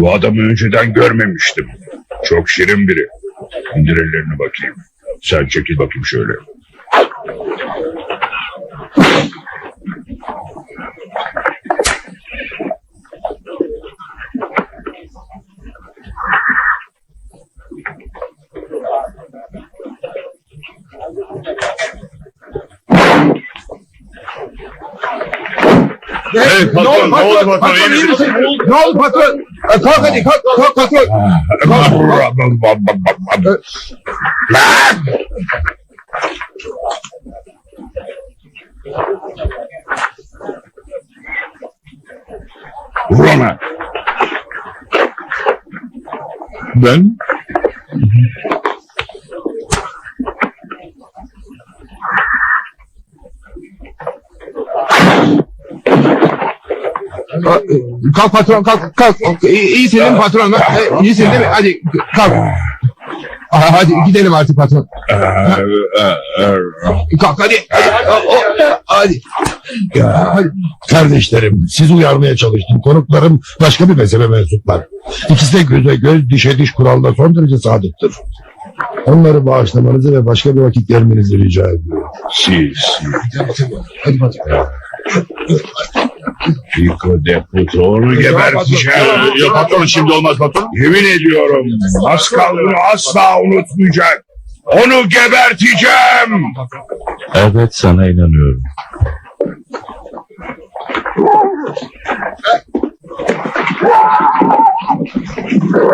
Bu adamı önceden görmemiştim. Çok şirin biri. İndir ellerini bakayım. Sen çekil bakayım şöyle. Hey patron, ne oldu patron? iyi iyi misin? Ne oldu patron? E, Kalk hadi kalk kalk patron. Lan! Vur ona. Ben? Kalk patron kalk kalk. İyi, değil mi patron? E, İyisin değil mi? Hadi kalk. Ha, Hadi gidelim artık patron. Kalk hadi. Hadi. Hadi. Ya, Hadi. kardeşlerim sizi uyarmaya çalıştım. Konuklarım başka bir mezhebe mensuplar. İkisi de göze göz dişe diş kuralına son derece sadıktır. Onları bağışlamanızı ve başka bir vakit gelmenizi rica ediyorum. Siz. Hadi patron. Pico de puto onu geberteceğim. Yok patron şimdi olmaz patron. Yemin ediyorum. Pascal'ını asla unutmayacak. Onu geberteceğim. Evet sana inanıyorum.